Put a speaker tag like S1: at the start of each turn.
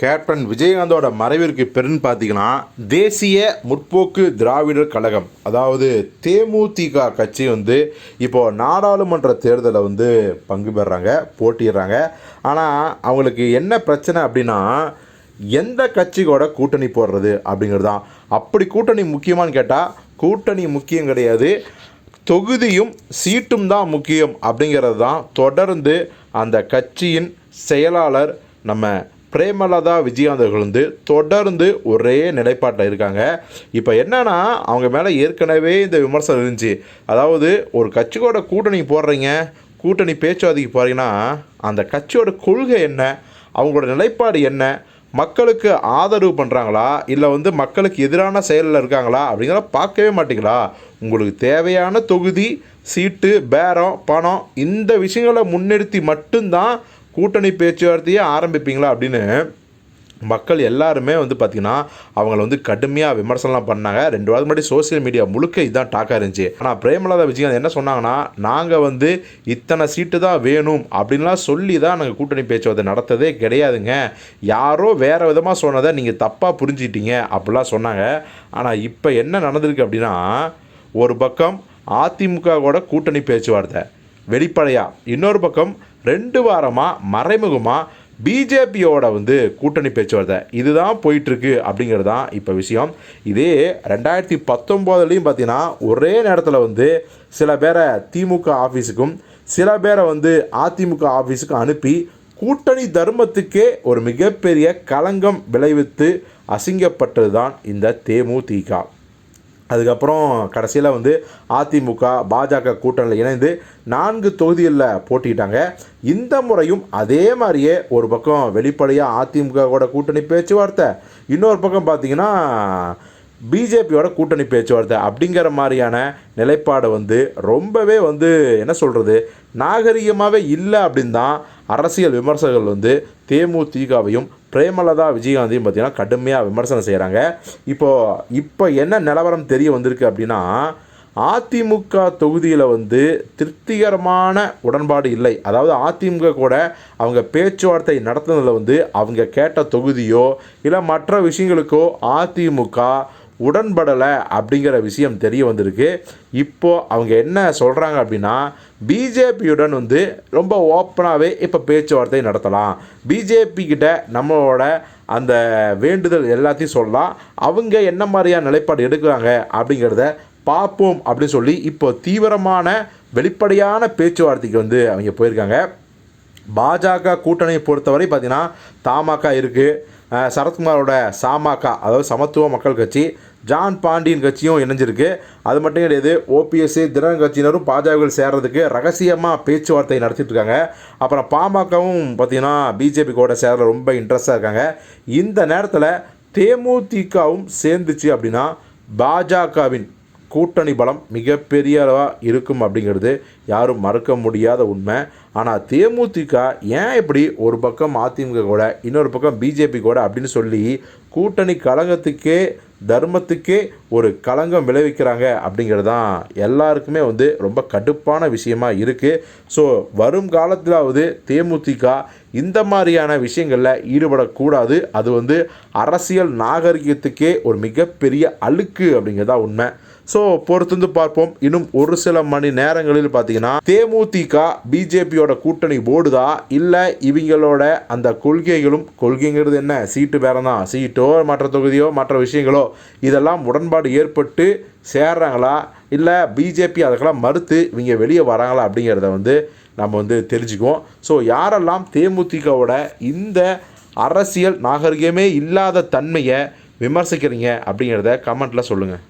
S1: Captain விஜயகாந்தோட மறைவிற்கு பெருன்னு பார்த்தீங்கன்னா தேசிய முற்போக்கு திராவிடர் கழகம் அதாவது தேமுதிக கட்சி வந்து இப்போ நாடாளுமன்ற தேர்தலில் வந்து பங்கு பெறுறாங்க போட்டிடுறாங்க ஆனால் அவங்களுக்கு என்ன பிரச்சனை அப்படின்னா எந்த கட்சியோட கூட்டணி போடுறது அப்படிங்கிறது தான். அப்படி கூட்டணி முக்கியமான்னு கேட்டால் கூட்டணி முக்கியம் கிடையாது. தொகுதியும் சீட்டும் தான் முக்கியம் அப்படிங்கிறது தான் தொடர்ந்து அந்த கட்சியின் செயலாளர் நம்ம பிரேமலதா விஜயகாந்த் அவர்கள் வந்து தொடர்ந்து ஒரே நிலைப்பாட்டில் இருக்காங்க. இப்போ என்னன்னா அவங்க மேலே ஏற்கனவே இந்த விமர்சனம் இருந்துச்சு. அதாவது ஒரு கட்சியோட கூட்டணி போடுறீங்க கூட்டணி பேச்சுவார்த்தைக்கு போகிறீங்கன்னா அந்த கட்சியோட கொள்கை என்ன? அவங்களோட நிலைப்பாடு என்ன? மக்களுக்கு ஆதரவு பண்ணுறாங்களா இல்லை வந்து மக்களுக்கு எதிரான செயலில் இருக்காங்களா? அப்படிங்கிறத பார்க்கவே மாட்டீங்களா? உங்களுக்கு தேவையான தொகுதி சீட்டு பேரம் பணம் இந்த விஷயங்களை முன்னிறுத்தி மட்டும்தான் கூட்டணி பேச்சுவார்த்தையே ஆரம்பிப்பீங்களா அப்படின்னு மக்கள் எல்லாருமே வந்து பார்த்திங்கன்னா அவங்கள வந்து கடுமையாக விமர்சனம்லாம் பண்ணாங்க. ரெண்டு வாரம் முன்னாடி சோஷியல் மீடியா முழுக்க இதுதான் டாக்காக இருந்துச்சு. ஆனால் பிரேமலதா விஜயகாந்த் என்ன சொன்னாங்கன்னா நாங்கள் வந்து இத்தனை சீட்டு தான் வேணும் அப்படின்லாம் சொல்லி தான் நாங்கள் கூட்டணி பேச்சுவார்த்தை நடத்ததே கிடையாதுங்க. யாரோ வேறு விதமாக சொன்னதை நீங்கள் தப்பாக புரிஞ்சுக்கிட்டீங்க அப்படிலாம் சொன்னாங்க. ஆனால் இப்போ என்ன நடந்திருக்கு அப்படின்னா ஒரு பக்கம் அதிமுக கூட கூட்டணி பேச்சுவார்த்தை வெளிப்படையாக இன்னொரு பக்கம் ரெண்டு வாரமாக மறைமுகமாக பிஜேபியோட வந்து கூட்டணி பேச்சுவார்த்தை. இதுதான் போயிட்டுருக்கு அப்படிங்கிறது தான் இப்போ விஷயம். இதே ரெண்டாயிரத்தி பத்தொம்போதுலேயும் பார்த்தீங்கன்னா ஒரே நேரத்தில் வந்து சில பேரை திமுக ஆஃபீஸுக்கும் சில பேரை வந்து அதிமுக ஆஃபீஸுக்கும் அனுப்பி கூட்டணி தர்மத்துக்கே ஒரு மிகப்பெரிய களங்கம் விளைவித்து அசிங்கப்பட்டது தான் இந்த தேமுதிக அதுக்கப்புறம் கடைசியில் வந்து அதிமுக பாஜக கூட்டணியில் இணைந்து நான்கு தொகுதிகளில் போட்டிட்டாங்க இந்த முறையும் அதே மாதிரியே ஒரு பக்கம் வெளிப்படையாக அதிமுக கூட கூட்டணி பேச்சுவார்த்தை இன்னொரு பக்கம் பார்த்தீங்கன்னா பிஜேபியோட கூட்டணி பேச்சுவார்த்தை அப்படிங்கிற மாதிரியான நிலைப்பாடு வந்து ரொம்பவே வந்து என்ன சொல்கிறது நாகரிகமாகவே இல்லை அப்படின்னு தான் அரசியல் விமர்சகர்கள் வந்து தேமுதிகவையும் பிரேமலதா விஜயகாந்தையும் பார்த்திங்கன்னா கடுமையாக விமர்சனம் செய்கிறாங்க இப்போது இப்போ என்ன நிலவரம் தெரிய வந்திருக்கு அப்படின்னா அதிமுக தொகுதியில் வந்து திருப்திகரமான உடன்பாடு இல்லை. அதாவது அதிமுக கூட அவங்க பேச்சுவார்த்தை நடத்துனதில் வந்து அவங்க கேட்ட தொகுதியோ இல்லை மற்ற விஷயங்களுக்கோ அதிமுக உடன்படலை அப்படிங்கிற விஷயம் தெரிய வந்திருக்கு. இப்போது அவங்க என்ன சொல்கிறாங்க அப்படின்னா பிஜேபியுடன் வந்து ரொம்ப ஓப்பனாகவே இப்போ பேச்சுவார்த்தை நடத்தலாம். பிஜேபி கிட்ட நம்மளோட அந்த வேண்டுதல் எல்லாத்தையும் சொல்லலாம். அவங்க என்ன மாதிரியான நிலைப்பாடு எடுக்கிறாங்க அப்படிங்கிறத பார்ப்போம் அப்படின்னு சொல்லி இப்போ தீவிரமான வெளிப்படையான பேச்சுவார்த்தைக்கு வந்து அவங்க போயிருக்காங்க. பாஜக கூட்டணியை பொறுத்தவரை பார்த்திங்கன்னா தமாக இருக்குது சரத்குமாரோட சாமாக்கா அதாவது சமத்துவ மக்கள் கட்சி ஜான் பாண்டியன் கட்சியும் இணைஞ்சிருக்கு. அது மட்டும் கிடையாது ஓபிஎஸ்சி தினகரன் கட்சியினரும் பாஜகவில் சேர்றதுக்கு ரகசியமாக பேச்சுவார்த்தை நடத்திட்டு இருக்காங்க அப்புறம் பாமகவும் பார்த்தீங்கன்னா பிஜேபி கூட சேர ரொம்ப இன்ட்ரெஸ்டாக இருக்காங்க. இந்த நேரத்தில் தேமுதிகவும் சேர்ந்துச்சு அப்படின்னா பாஜகவின் கூட்டணி பலம் மிகப்பெரிய அளவாக இருக்கும் அப்படிங்கிறது யாரும் மறுக்க முடியாத உண்மை. ஆனால் தேமுதிக ஏன் இப்படி ஒரு பக்கம் அதிமுக கூட இன்னொரு பக்கம் பிஜேபி கூட அப்படின்னு சொல்லி கூட்டணி கழகத்துக்கே தர்மத்துக்கே ஒரு களங்கம் விளைவிக்கிறாங்க அப்படிங்கிறது தான் எல்லாருக்குமே வந்து ரொம்ப கடுப்பான விஷயமா இருக்குது ஸோ வரும் காலத்திலாவது தேமுதிக இந்த மாதிரியான விஷயங்களில் ஈடுபடக்கூடாது. அது வந்து அரசியல் நாகரிகத்துக்கே ஒரு மிகப்பெரிய அழுக்கு அப்படிங்கிறதா உண்மை. ஸோ பொறுத்திருந்து பார்ப்போம். இன்னும் ஒரு சில மணி நேரங்களில் பார்த்தீங்கன்னா தேமுதிக பிஜேபியோட கூட்டணி போடுதா? இல்லை இவங்களோட அந்த கொள்கைகளும் கொள்கைங்கிறது என்ன? சீட்டு வேற தான் சீட்டோ மற்ற தொகுதியோ மற்ற விஷயங்களோ இதெல்லாம் உடன்பாடு ஏற்பட்டு சேர்றாங்களா? இல்லை பிஜேபி அதுக்கெல்லாம் மறுத்து இவங்க வெளியே வராங்களா? அப்படிங்கிறத வந்து நம்ம வந்து தெரிஞ்சுக்குவோம். ஸோ யாரெல்லாம் தேமுதிகவோட இந்த அரசியல் நாகரிகமே இல்லாத தன்மையை விமர்சிக்கிறீங்க அப்படிங்கிறத கமெண்ட்டில் சொல்லுங்கள்